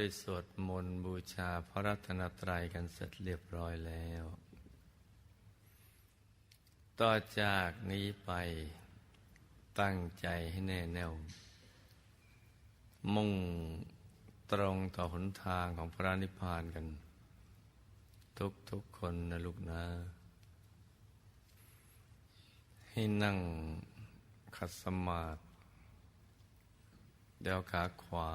ได้สวดมนต์บูชาพระรัตนตรัยกันเสร็จเรียบร้อยแล้ว ต่อจากนี้ไปตั้งใจให้แน่แน่ว มุ่งตรงต่อหนทางของพระนิพพานกัน ทุกทุกคนนะลูกนะ ให้นั่งขัดสมาธิเดวขาขวา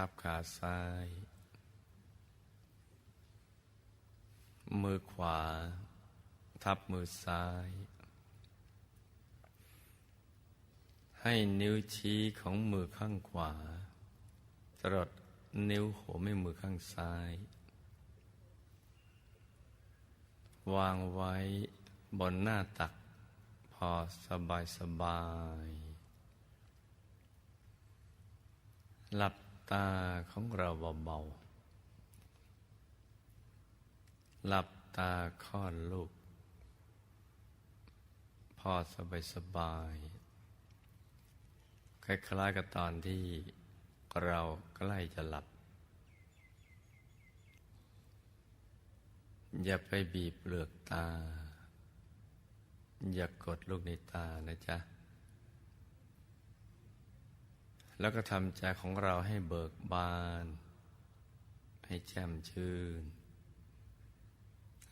ทับขาซ้าย มือขวา ทับมือซ้าย ให้นิ้วชี้ของมือข้างขวาจรดนิ้วหัวแม่มือข้างซ้าย วางไว้บนหน้าตัก พอสบายสบาย หลับ ตาของเราเบาๆหลับตาคลอดลูก พอสบายสบายคล้ายๆกับตอนที่เราใกล้จะหลับ อย่าไปบีบเปลือกตา อย่ากกดลูกในตานะจ๊ะ แล้วก็ทำใจของเราให้เบิกบาน ให้แจ่มชื่น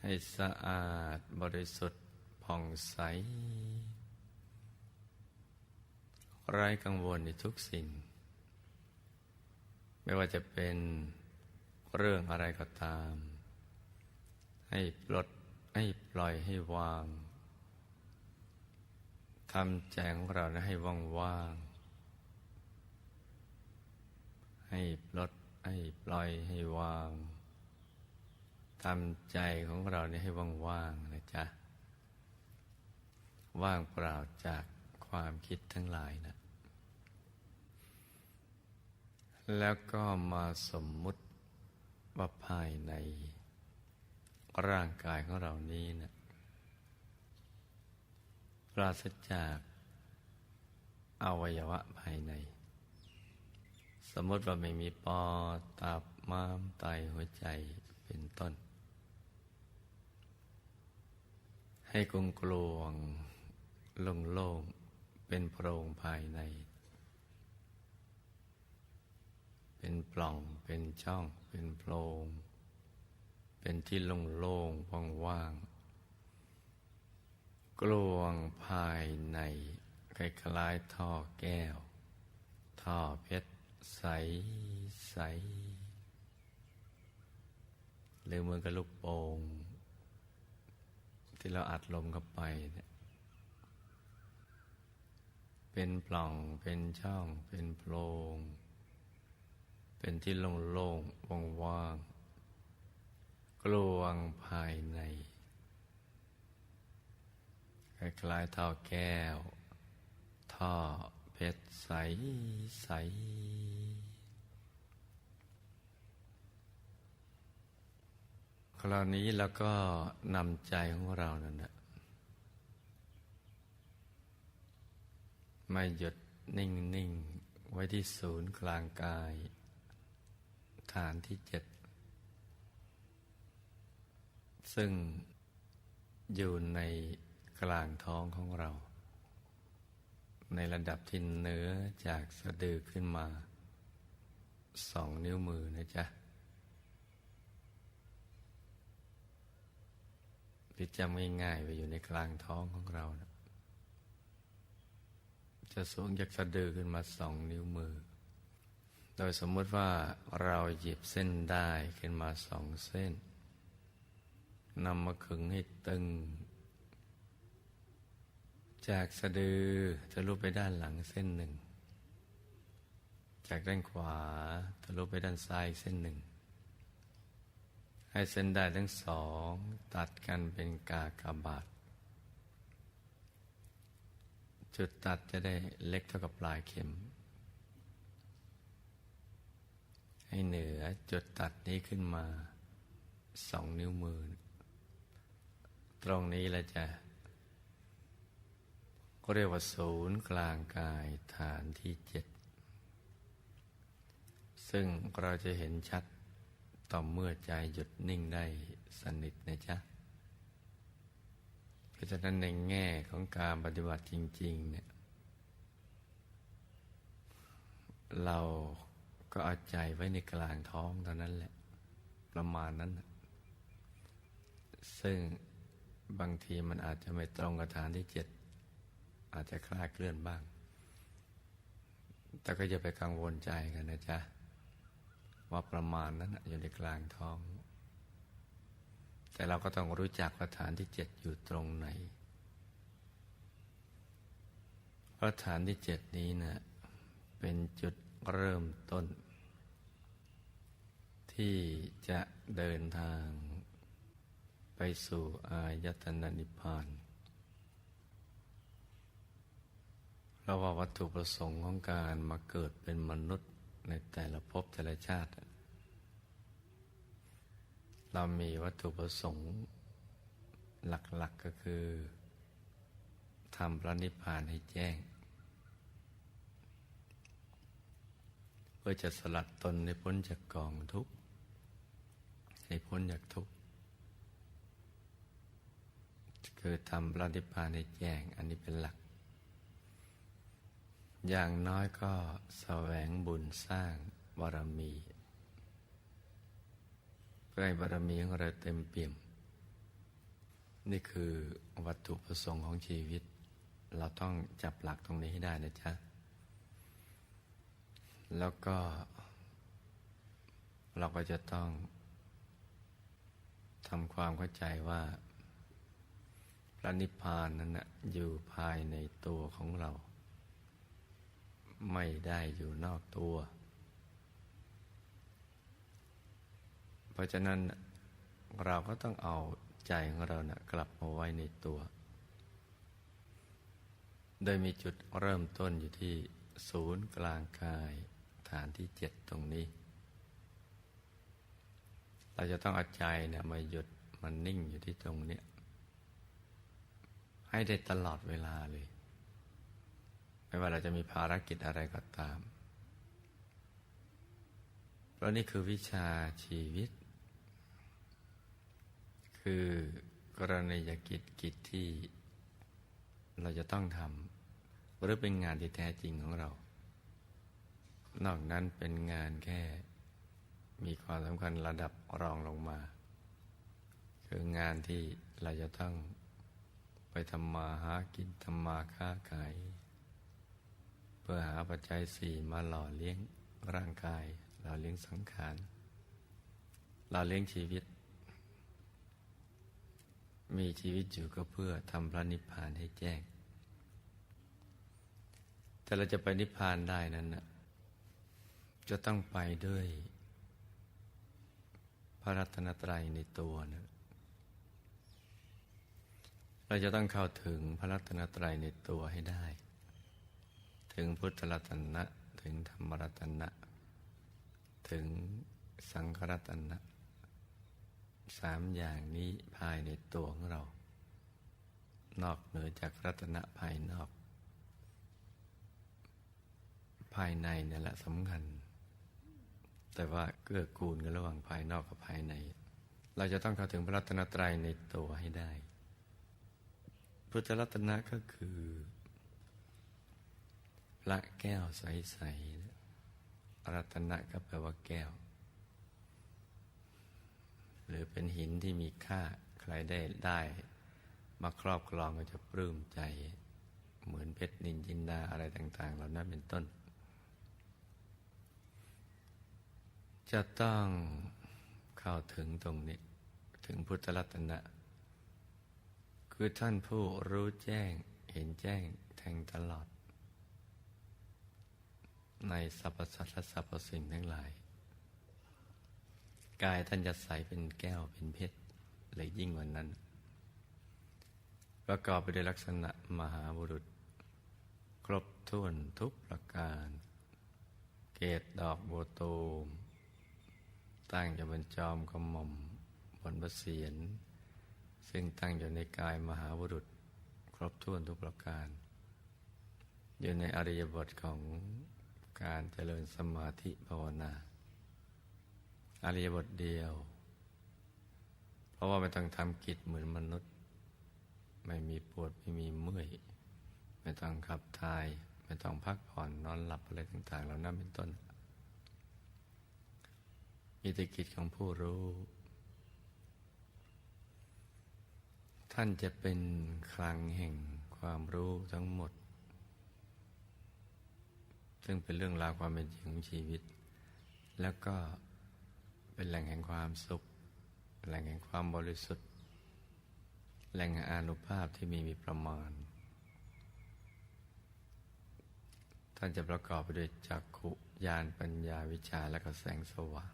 ให้สะอาดบริสุทธิ์ผ่องใส ไร้กังวลในทุกสิ่ง ไม่ว่าจะเป็นเรื่องอะไรก็ตาม ให้ปลดให้ปล่อยให้วางทำใจของเราให้ว่าง ให้ปลดให้ปล่อยให้วางทำใจของเราเนี่ยให้ว่างๆนะจ๊ะ ว่างเปล่าจากความคิดทั้งหลายนะ แล้วก็มาสมมุติว่าภายในร่างกายของเรานี้นะปราศจากอวัยวะภายใน สมมติว่าไม่มีปอดตับม้ามไตหัวใจเป็นต้น ให้กงกลวงโล่งๆเป็นโพรงภายใน เป็นปล่องเป็นช่อง เป็นโพรง เป็นที่โล่งๆว่างๆกลวงภายในคล้ายๆท่อแก้ว ท่อเพชร ใสใสหรือเหมือนกับลูกโป่งที่เราอัดลมเข้าไปเนี่ยเป็นปล่องเป็นช่อง เป็นโพรงเป็นที่โล่งๆว่างๆกลวงภายในคล้ายๆท่อแก้ว ท่อ เพชรใสใส คราวนี้แล้วก็นำใจของเรานั่นแหละไม่หยุดนิ่งนิ่งไว้ที่ศูนย์กลางกาย ฐานที่เจ็ด ซึ่งอยู่ในกลางท้องของเรา ในระดับที่เนื้อจากสะดือขึ้นมาสองนิ้วมือนะจ๊ะ พิจำง่ายๆไปอยู่ในกลางท้องของเรานะจะสูงจากสะดือขึ้นมาสองนิ้วมือ โดยสมมติว่าเราหยิบเส้นได้ขึ้นมาสองเส้นนำมาขึงให้ตึง จากสะดือทะลุไปด้านหลังเส้นหนึ่ง จากด้านขวาทะลุไปด้านซ้ายเส้นหนึ่ง ให้เส้นได้ทั้งสอง ตัดกันเป็นกากบาท จุดตัดจะได้เล็กเท่ากับปลายเข็ม ให้เหนือจุดตัดนี้ขึ้นมาสองนิ้วมือ ตรงนี้เราจะ ก็เรียกว่าศูนย์กลางกายฐานที่เจ็ดซึ่งเราจะเห็นชัดต่อเมื่อใจหยุดนิ่งได้สนิทนะจ๊ะเพราะฉะนั้นในแง่ของการปฏิบัติจริง ๆ เนี่ย เราก็เอาใจไว้ในกลางท้องเท่านั้นแหละ ประมาณนั้น ซึ่งบางทีมันอาจจะไม่ตรงกับฐานที่เจ็ด อาจจะคลาดเคลื่อนบ้าง แต่ก็อย่าไปกังวลใจกันนะจ๊ะ ว่าประมาณนั้นอยู่ในกลางท้อง แต่เราก็ต้องรู้จักว่าฐานที่เจ็ดอยู่ตรงไหนเพราะฐานที่เจ็ดนี้นะเป็นจุดเริ่มต้น ที่จะเดินทางไปสู่อายตนะนิพพาน เราว่าวัตถุประสงค์ของการมาเกิดเป็นมนุษย์ในแต่ละภพแต่ละชาติ เรามีวัตถุประสงค์หลักๆกก็คือทำพระนิพพานให้แจ้ง เพื่อจะสลัดตนให้พ้นจากกองทุกข์ให้พ้นจากทุกข์คือทำพระนิพพานให้แจ้ง อันนี้เป็นหลัก อย่างน้อยก็แสวงบุญสร้างบารมีเพื่อให้บารมีของเราเต็มเปี่ยม นี่คือวัตถุประสงค์ของชีวิต เราต้องจับหลักตรงนี้ให้ได้นะจ๊ะ แล้วก็ เราก็จะต้องทำความเข้าใจว่า พระนิพพานนั้นนะอยู่ภายในตัวของเรา ไม่ได้อยู่นอกตัว เพราะฉะนั้นเราก็ต้องเอาใจของเรานะกลับมาไว้ในตัว โดยมีจุดเริ่มต้นอยู่ที่ศูนย์กลางกายฐานที่เจ็ดตรงนี้ เราจะต้องเอาใจเนี่ยมาหยุดมันนิ่งอยู่ที่ตรงนี้ให้ได้ตลอดเวลาเลย ไม่ว่าเราจะมีภารกิจอะไรก็ตาม เพราะนี่คือวิชาชีวิต คือกรณียกิจกิจที่เราจะต้องทำหรือเป็นงานที่แท้จริงของเรา นอกนั้นเป็นงานแค่มีความสำคัญระดับรองลงมา คืองานที่เราจะต้องไปทำมาหากินทำมาค้าขาย เพื่อหาปัจจัยสี่มาหล่อเลี้ยงร่างกาย หล่อเลี้ยงสังขารหล่อเลี้ยงชีวิต มีชีวิตอยู่ก็เพื่อทำพระนิพพานให้แจ้ง แต่เราจะไปนิพพานได้นั้นนะจะต้องไปด้วย พระรัตนตรัยในตัวนะเราจะต้องเข้าถึงพระรัตนตรัยในตัวให้ได้ ถึงพุทธรัตนะ ถึงธรรมรัตนะ ถึงสังฆรัตนะสามอย่างนี้ภายในตัวของเรา นอกเหนือจากรัตนะภายนอก ภายในเนี่ยแหละสำคัญ แต่ว่าเกื้อกูลกันระหว่างภายนอกกับภายใน เราจะต้องเข้าถึงพระรัตนตรัยในตัวให้ได้ พุทธรัตนะก็คือ พระแก้วใสๆรัตนะก็แปลว่าแก้ว หรือเป็นหินที่มีค่าใครได้ได้ มาครอบครองก็จะปลื้มใจ เหมือนเพชรนินจินดาอะไรต่าง ๆ เหล่านั้นเป็นต้น จะต้องเข้าถึงตรงนี้ ถึงพุทธรัตนะคือท่านผู้รู้แจ้งเห็นแจ้งแทงตลอด ในสรรพสัตว์และสรรพสิ่งทั้งหลาย กายท่านจะใสเป็นแก้วเป็นเพชรเลยยิ่งกว่านั้น ประกอบไปด้วยลักษณะมหาบุรุษ ครบถ้วนทุกประการ เกตดอกโบตูม ตั้งอยู่บนจอมกระหม่อมบนประเสียน ซึ่งตั้งอยู่ในกายมหาบุรุษ ครบถ้วนทุกประการ อยู่ในอริยบทของ การเจริญสมาธิภาวนาอริยบทเดียว เพราะว่าไม่ต้องทำกิจเหมือนมนุษย์ ไม่มีปวดไม่มีเมื่อย ไม่ต้องขับถ่าย ไม่ต้องพักผ่อนนอนหลับอะไรต่าง ๆ เหล่านั้นเป็นต้น มีแต่กิจของผู้รู้ ท่านจะเป็นคลังแห่งความรู้ทั้งหมด ซึ่งเป็นเรื่องราวความเป็นจริงของชีวิต แล้วก็เป็นแหล่งแห่งความสุข แหล่งแห่งความบริสุทธิ์ แหล่งอานุภาพที่มีมีประมาณ ท่านจะประกอบไปด้วยจักขุญาณปัญญาวิชาและก็แสงสว่าง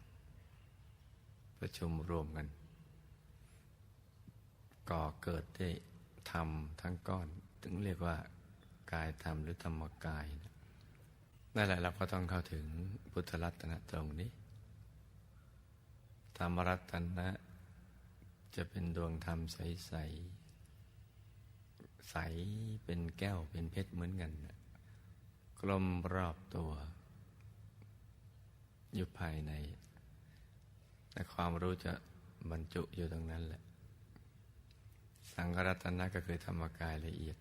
ประชุมรวมกัน ก่อเกิดได้ธรรมทั้งก้อน ถึงเรียกว่ากายธรรมหรือธรรมกายนั่ นแหละเราก็ต้องเข้าถึงพุทธรัตนะตรงนี้ ธรรมรัตนะจะเป็นดวงธรรมใสใสใสเป็นแก้วเป็นเพชรเหมือนกันกลมรอบตัว อยู่ภายใน แต่ความรู้จะบรรจุอยู่ตรงนั้นแหละ สังฆรัตนะก็คือธรรมกายละเอียด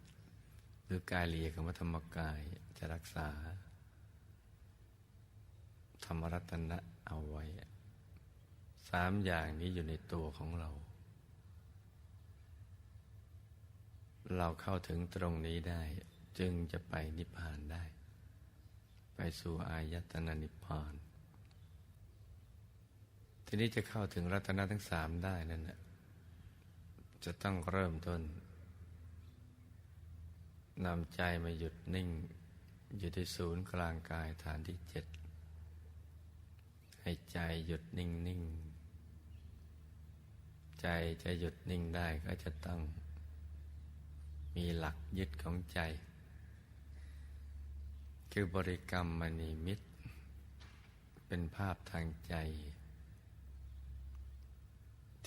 หรือกายละเอียดของธรรมกายจะรักษา ธรรมรัตนะเอาไว้ สามอย่างนี้อยู่ในตัวของเรา เราเข้าถึงตรงนี้ได้ จึงจะไปนิพพานได้ ไปสู่อายตนะนิพพาน ทีนี้จะเข้าถึงรัตนะทั้งสามได้นั่นะจะต้องเริ่มต้นนำใจมาหยุดนิ่ง อยู่ที่ศูนย์กลางกายฐานที่เจ็ด ให้ใจหยุดนิ่งนิ่งใจจะหยุดนิ่งได้ก็จะต้อง มีหลักยึดของใจ คือบริกรรมมณีมิตร เป็นภาพทางใจ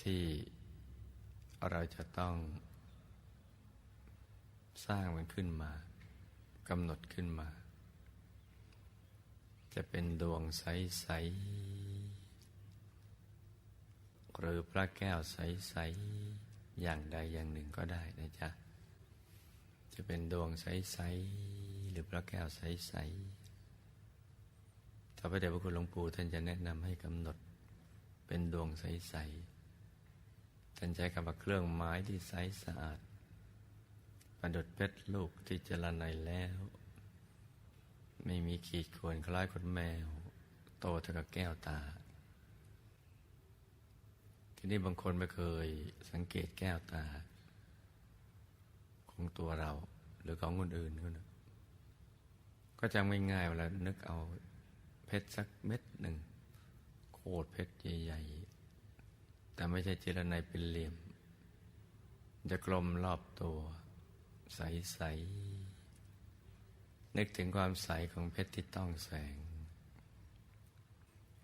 ที่เราจะต้องสร้างมันขึ้นมากำหนดขึ้นมา จะเป็นดวงใส ๆ หรือพระแก้วใส ๆ อย่างใดอย่างหนึ่งก็ได้นะจ๊ะ จะเป็นดวงใส ๆ หรือพระแก้วใส ๆ ถ้าพระเดชพระคุณหลวงปู่ท่านจะแนะนำให้กำหนด เป็นดวงใส ๆ ท่านใช้คำว่าเครื่องไม้ที่ใสสะอาด ประดุดเพชรลูกที่เจรไนแล้ว ไม่มีขีดข่วนคล้ายคนแมว โตเท่ากับแก้วตา ทีนี้บางคนไม่เคยสังเกตแก้วตา ของตัวเรา หรือของคนอื่นก็นะก็จำง่ายๆเวลานึกเอาเพชรสักเม็ดหนึ่งโคตรเพชรใหญ่ๆ แต่ไม่ใช่เจรไนเป็นเหลี่ยม จะกลมรอบตัว ใสๆนึกถึงความใสของเพชรที่ต้องแสง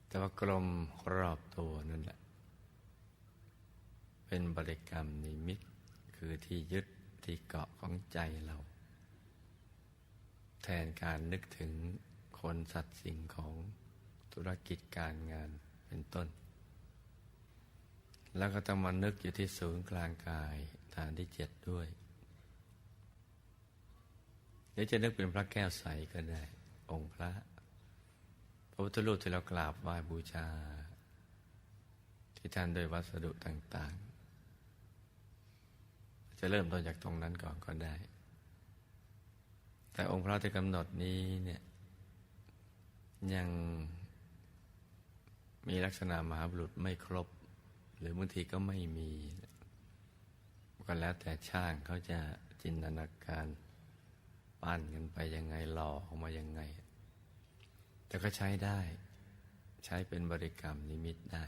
แต่ว่ากลมรอบตัวนั่นแหละ เป็นบริกรรมนิมิต คือที่ยึดที่เกาะของใจเรา แทนการนึกถึงคนสัตว์สิ่งของธุรกิจการงานเป็นต้น แล้วก็ต้องมานึกอยู่ที่ศูนย์กลางกายฐานที่เจ็ดด้วยเดี๋ยวจะนึกเป็นพระแก้วใสก็ได้ องค์พระ พระพุทธรูปที่เรากราบไหว้บูชา ที่ท่านโดยวัสดุต่าง ๆ จะเริ่มต้นจากตรงนั้นก่อนก็ได้ แต่องค์พระที่กำหนดนี้เนี่ยยังมีลักษณะมหาบุรุษไม่ครบ หรือบางทีก็ไม่มีก็แล้วแต่ช่างเขาจะจินตนาการปั้นกันไปยังไงหล่อออกมายังไง แต่ก็ใช้ได้ ใช้เป็นบริกรรมนิมิตได้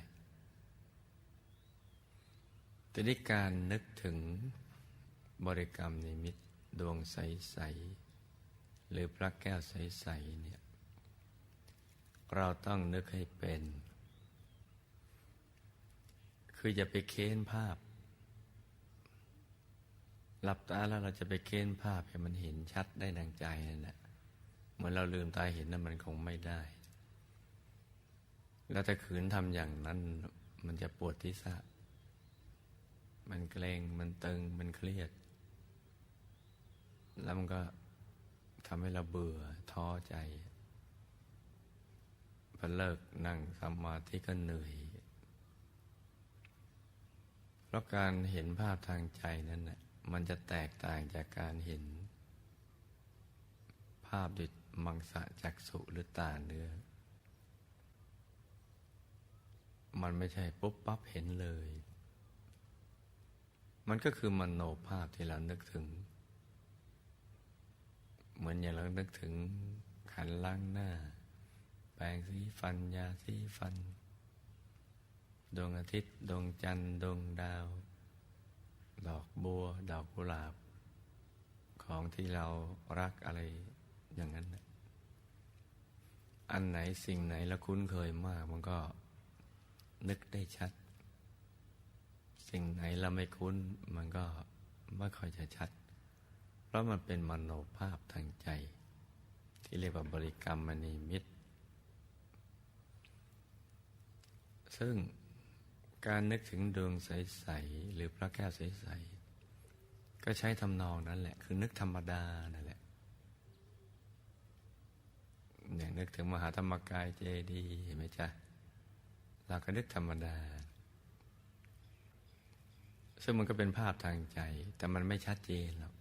แต่นี้การนึกถึง บริกรรมนิมิตดวงใส ๆ หรือพระแก้วใส ๆ เนี่ย เราต้องนึกให้เป็น คืออย่าไปเค้นภาพ หลับตาแล้วเราจะไปเค้นภาพให้มันเห็นชัดได้ดังใจนั่นแหละเหมือนเราลืมตาเห็นนั้นมันคงไม่ได้ แล้วถ้าขืนทำอย่างนั้น มันจะปวดที่สะมันเกรงมันตึงมันเครียด แล้วมันก็ทำให้เราเบื่อท้อใจพอเลิกนั่งสมาธิก็เหนื่อย เพราะการเห็นภาพทางใจนั้นนะมันจะแตกต่างจากการเห็น ภาพด้วยมังสะจักสุหรือตาเนื้อ มันไม่ใช่ปุ๊บปั๊บเห็นเลย มันก็คือมโนภาพที่เรานึกถึง เหมือนอย่างเรานึกถึงขันล้างหน้า แปรงสีฟันยาสีฟัน ดวงอาทิตย์ ดวงจันทร์ ดวงดาว ดอกบัว ดอกกุหลาบ ของที่เรารักอะไรอย่างนั้นนะอันไหนสิ่งไหนเราคุ้นเคยมาก มันก็นึกได้ชัด สิ่งไหนเราไม่คุ้น มันก็ไม่ค่อยจะชัด ราะมันเป็นมโนภาพทางใจ ที่เรียกว่าบริกรรมมณีมิตร ซึ่งการนึกถึงดวงใส ๆ หรือพระแก้วใส ๆ ก็ใช้ทำนองนั้นแหละ คือนึกธรรมดานั่นแหละเนี่ยนึกถึงมหาธรรมกายเจดีย์เห็นไหมจ๊ะ เราก็นึกธรรมดา ซึ่งมันก็เป็นภาพทางใจ แต่มันไม่ชัดเจนหรอก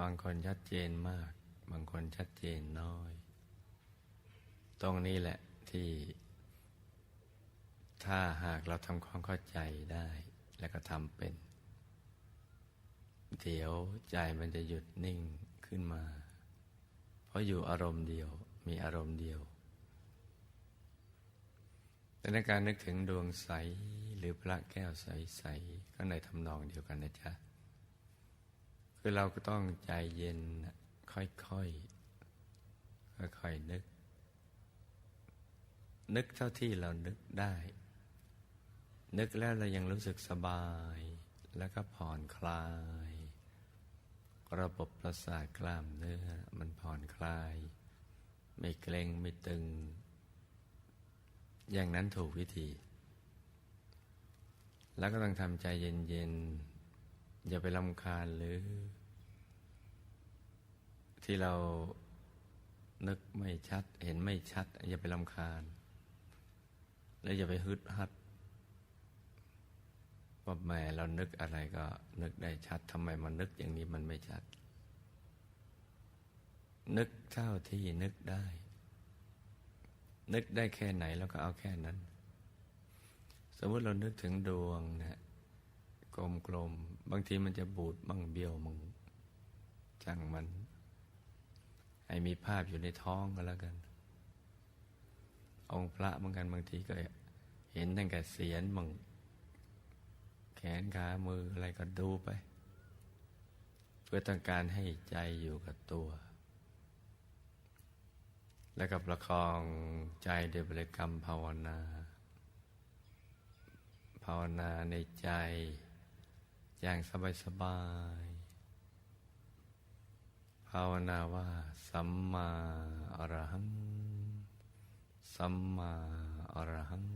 บางคนชัดเจนมาก บางคนชัดเจนน้อย ตรงนี้แหละที่ ถ้าหากเราทำความเข้าใจได้ แล้วก็ทำเป็น เดี๋ยวใจมันจะหยุดนิ่งขึ้นมา เพราะอยู่อารมณ์เดียว มีอารมณ์เดียวแต่ในการนึกถึงดวงใสหรือพระแก้วใสๆก็ในทำนองเดียวกันนะจ๊ะ คือเราก็ต้องใจเย็นค่อยๆค่อยๆนึก นึกเท่าที่เรานึกได้ นึกแล้วเรายังรู้สึกสบาย แล้วก็ผ่อนคลาย ระบบประสาทกล้ามเนื้อมันผ่อนคลาย ไม่เกร็งไม่ตึง อย่างนั้นถูกวิธี แล้วก็ต้องทำใจเย็นๆอย่าไปลำคาญหรือ ที่เรานึกไม่ชัด เห็นไม่ชัด อย่าไปลำคาญ แล้วอย่าไปฮึดฮัดว่าแม่เรานึกอะไรก็นึกได้ชัดทำไมมันนึกอย่างนี้มันไม่ชัด นึกเท่าที่นึกได้ นึกได้แค่ไหนแล้วก็เอาแค่นั้น สมมติเรานึกถึงดวงนะกลมๆบางทีมันจะบูดบ้างเบี้ยวมึงจังมัน ให้มีภาพอยู่ในท้องก็แล้วกัน องค์พระบางกันบางทีก็เห็นตั้งแต่เสียนมึงแขนขามืออะไรก็ดูไป เพื่อต้องการให้ใจอยู่กับตัว แล้วกับประคองใจด้วยบริกรรมภาวนา ภาวนาในใจอย่างสบายสบายาวนาว่า สัมมาอรหัง สัมมาอรหัง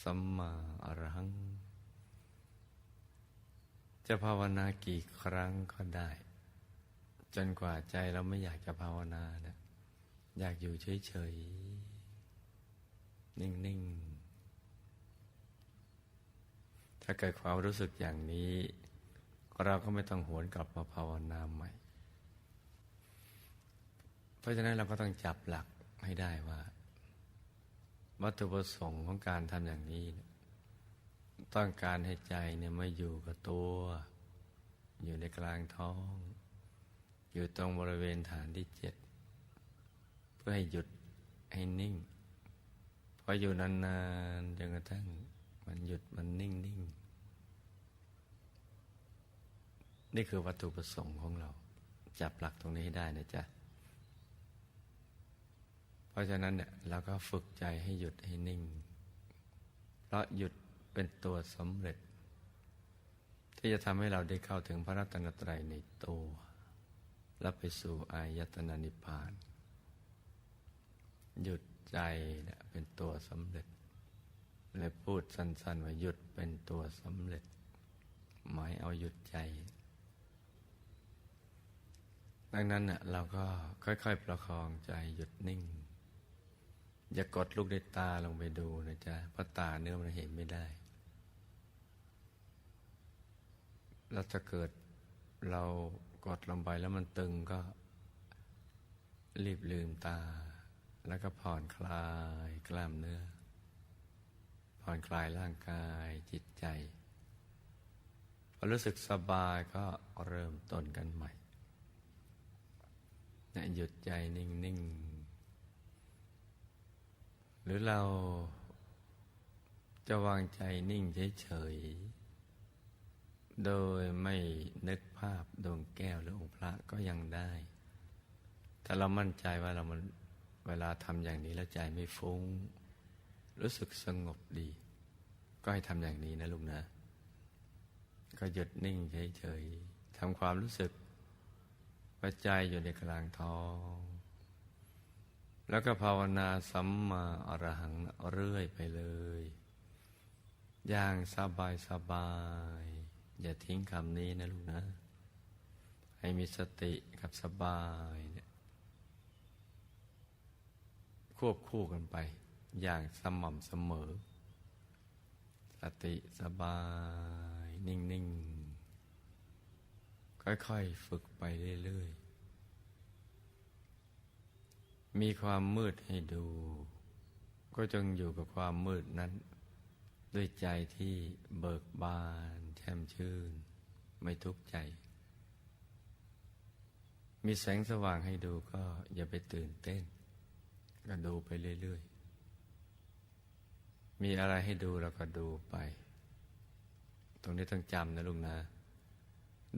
สัมมาอรหัง จะภาวนากี่ครั้งก็ได้ จนกว่าใจเราไม่อยากจะภาวนานะอยากอยู่เฉยๆ นิ่งๆ ถ้าเกิดความรู้สึกอย่างนี้ เราก็ไม่ต้องหวนกลับมาภาวนาใหม่ เพราะฉะนั้นเราก็ต้องจับหลักให้ได้ว่า วัตถุประสงค์ของการทำอย่างนี้ ต้องการให้ใจเนี่ยมาอยู่กับตัว อยู่ในกลางท้อง อยู่ตรงบริเวณฐานที่เจ็ด เพื่อให้หยุดให้นิ่งพออยู่นานๆจนกระทั่งมันหยุดมันนิ่งนิ่ง นี่คือวัตถุประสงค์ของเรา จับหลักตรงนี้ให้ได้นะจ๊ะ เพราะฉะนั้นเนี่ยเราก็ฝึกใจให้หยุดให้นิ่ง เพราะหยุดเป็นตัวสำเร็จ ที่จะทำให้เราได้เข้าถึงพระรัตนตรัยในตัว และไปสู่อายตนะนิพพาน หยุดใจเนี่ยเป็นตัวสำเร็จเลยพูดสั้นๆว่าหยุดเป็นตัวสำเร็จ หมายเอาหยุดใจ ดังนั้นเน่ะเราก็ค่อยๆประคองใจหยุดนิ่ง อย่ากดลูกในตาลงไปดูนะจ๊ะเพราะตาเนื้อมันเห็นไม่ได้แล้วถ้าเกิดเรากดลงไปแล้วมันตึงก็ รีบลืมตา แล้วก็ผ่อนคลายกล้ามเนื้อ ผ่อนคลายร่างกายจิตใจพอรู้สึกสบายก็เริ่มต้นกันใหม่ นะหยุดใจนิ่ง ๆ หรือเราจะวางใจนิ่งเฉย ๆ โดยไม่นึกภาพดวงแก้วหรือองค์พระก็ยังได้ถ้าเรามั่นใจว่าเรามันเวลาทำอย่างนี้แล้วใจไม่ฟุง้ง รู้สึกสงบดี ก็ให้ทำอย่างนี้นะลูกนะ ก็หยุดนิ่งเฉย ๆทำความรู้สึก ว่าใจอยู่ในกลางท้อง แล้วก็ภาวนาสัมมาอรหังเรื่อยไปเลย อย่างสบายสบาย อย่าทิ้งคำนี้นะลูกนะ ให้มีสติกับสบายเนี่ยควบคู่กันไป อย่างสม่ำเสมอ สติสบาย นิ่ง ๆ ค่อยๆฝึกไปเรื่อยๆ มีความมืดให้ดู ก็จงอยู่กับความมืดนั้น ด้วยใจที่เบิกบานแช่มชื่น ไม่ทุกข์ใจ มีแสงสว่างให้ดูก็อย่าไปตื่นเต้น ก็ดูไปเรื่อยๆ มีอะไรให้ดูเราก็ดูไป ตรงนี้ต้องจำนะลุงนะ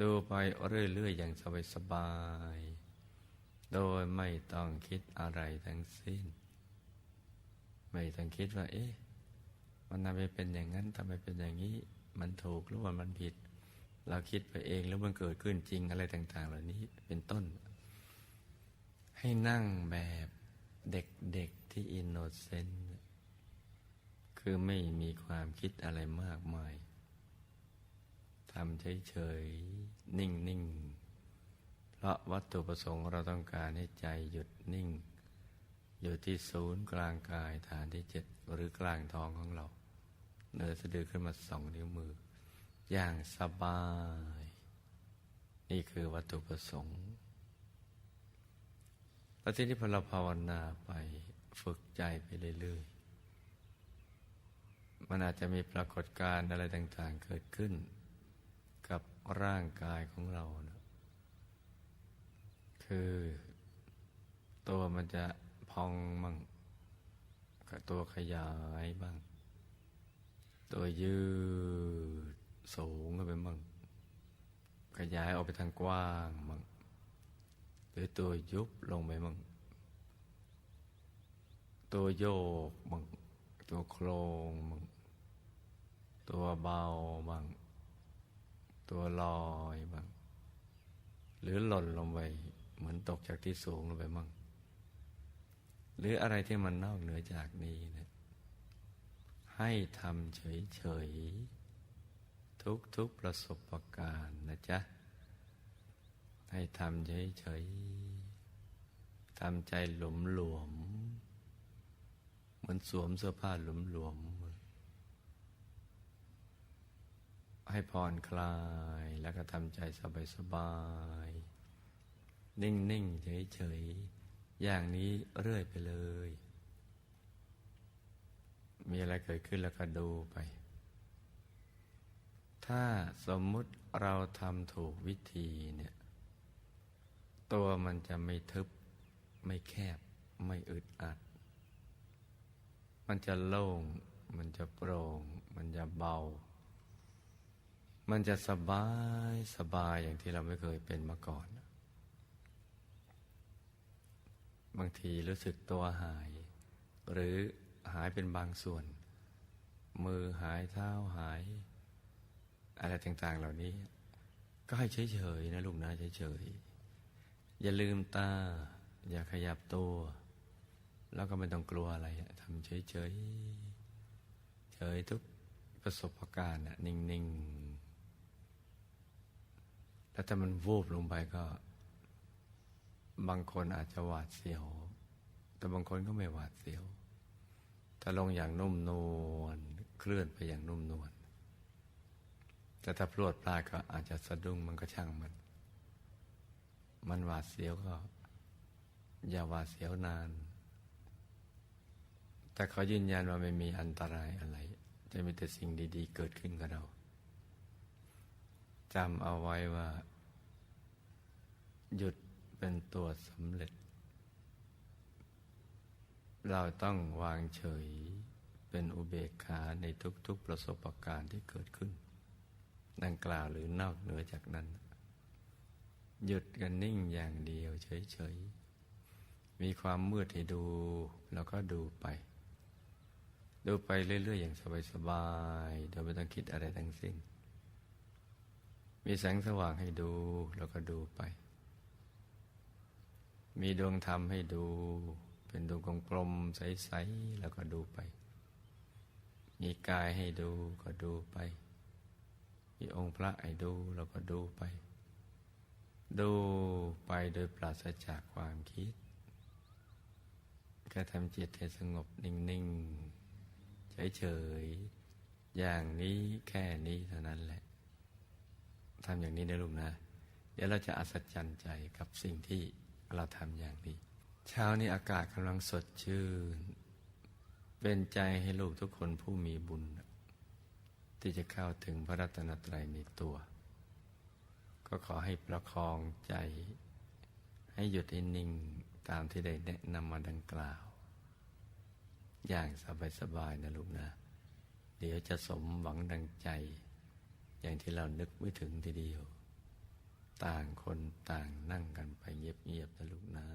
ดูไปเรื่อย ๆ อย่างสบายๆ โดยไม่ต้องคิดอะไรทั้งสิ้น ไม่ต้องคิดว่า เอ๊ะ มันทำไมเป็นอย่างนั้นทำไมเป็นอย่างนี้ มันถูกหรือว่ามันผิด เราคิดไปเองแล้วมันเกิดขึ้นจริงอะไรต่าง ๆ เหล่านี้เป็นต้น ให้นั่งแบบเด็ก ๆ ที่อินโนเซนต์คือไม่มีความคิดอะไรมากมาย ทำเฉยๆ นิ่งๆ เพราะวัตถุประสงค์เราต้องการให้ใจหยุดนิ่ง อยู่ที่ศูนย์กลางกายฐานที่เจ็ดหรือกลางท้องของเราเนื้อสะดือขึ้นมาสองนิ้วมือ อย่างสบาย นี่คือวัตถุประสงค์แล้วทีนี้พอเราภาวนาไปฝึกใจไปเรื่อยๆ มันอาจจะมีปรากฏการณ์อะไรต่างๆเกิดขึ้น กับร่างกายของเรานะคือ ตัวมันจะพองมั่งตัวขยายบ้าง ตัวยืดสูงขึ้นไปมั่งขยายออกไปทางกว้างมั่งหรือตัวยุบลงไปมั่งตัวโยกมั่งตัวโครงมั่งตัวเบาบ้าง ตัวลอยบ้างหรือหล่นลงไปเหมือนตกจากที่สูงลงไปมั่งหรืออะไรที่มันนอกเหนือจากนี้นะให้ทำเฉยๆทุกๆประสบการณ์นะจ๊ะ ให้ทำเฉยๆทำใจหลวมหลวม เหมือนสวมเสื้อผ้าหลวมหลวม ให้ผ่อนคลายแล้วก็ทำใจสบายๆนิ่งๆเฉยๆอย่างนี้เรื่อยไปเลย มีอะไรเกิดขึ้นแล้วก็ดูไป ถ้าสมมุติเราทำถูกวิธีเนี่ย ตัวมันจะไม่ทึบ ไม่แคบ ไม่อึดอัด มันจะโล่ง มันจะโปร่ง มันจะเบา มันจะสบายสบายอย่างที่เราไม่เคยเป็นมาก่อน บางทีรู้สึกตัวหาย หรือหายเป็นบางส่วน มือหายเท้าหาย อะไรต่างๆเหล่านี้ ก็ให้เฉยๆนะลูกนะเฉยๆ อย่าลืมตา อย่าขยับตัว แล้วก็ไม่ต้องกลัวอะไรทำเฉยๆ เฉยทุกประสบการณ์อะนิ่งๆ แล้วถ้ามันวูบลงไปก็ บางคนอาจจะหวาดเสียว แต่บางคนก็ไม่หวาดเสียวถ้าลงอย่างนุ่มนวลเคลื่อนไปอย่างนุ่มนวลแต่ถ้าพลวดพลาดก็อาจจะสะดุ้งมันก็ช่างมัน มันหวาดเสียวก็ อย่าหวาดเสียวนาน แต่เขายืนยันว่าไม่มีอันตรายอะไร จะมีแต่สิ่งดี ๆ เกิดขึ้นกับเรา จำเอาไว้ว่า หยุดเป็นตัวสำเร็จ เราต้องวางเฉยเป็นอุเบกขาในทุกๆประสบการณ์ที่เกิดขึ้น ดังกล่าวหรือนอกเหนือจากนั้น หยุดกันนิ่งอย่างเดียวเฉยๆ มีความมืดให้ดูแล้วก็ดูไป ดูไปเรื่อยๆ อย่างสบายๆ โดยไม่ต้องคิดอะไรทั้งสิ้น มีแสงสว่างให้ดูแล้วก็ดูไป มีดวงธรรมให้ดู เป็นดวงกลมๆใสๆแล้วก็ดูไป มีกายให้ดูก็ดูไป มีองค์พระให้ดูแล้วก็ดูไป ดูไปโดยปราศจากความคิดก็ทำจิตให้สงบนิ่ง ๆ เฉย ๆ อย่างนี้แค่นี้เท่านั้นแหละ ทำอย่างนี้นะลูกนะ เดี๋ยวเราจะอัศจรรย์ใจกับสิ่งที่เราทำอย่างนี้ เช้านี้อากาศกำลังสดชื่น เป็นใจให้ลูกทุกคนผู้มีบุญ ที่จะเข้าถึงพระรัตนตรัยในตัว ก็ขอให้ประคองใจ ให้หยุดให้นิ่งตามที่ได้แนะนำมาดังกล่าว อย่างสบายๆนะลูกนะ เดี๋ยวจะสมหวังดังใจ อย่างที่เรานึกไม่ถึงทีเดียว ต่างคนต่างนั่งกันไปเงียบๆนะลูกนะ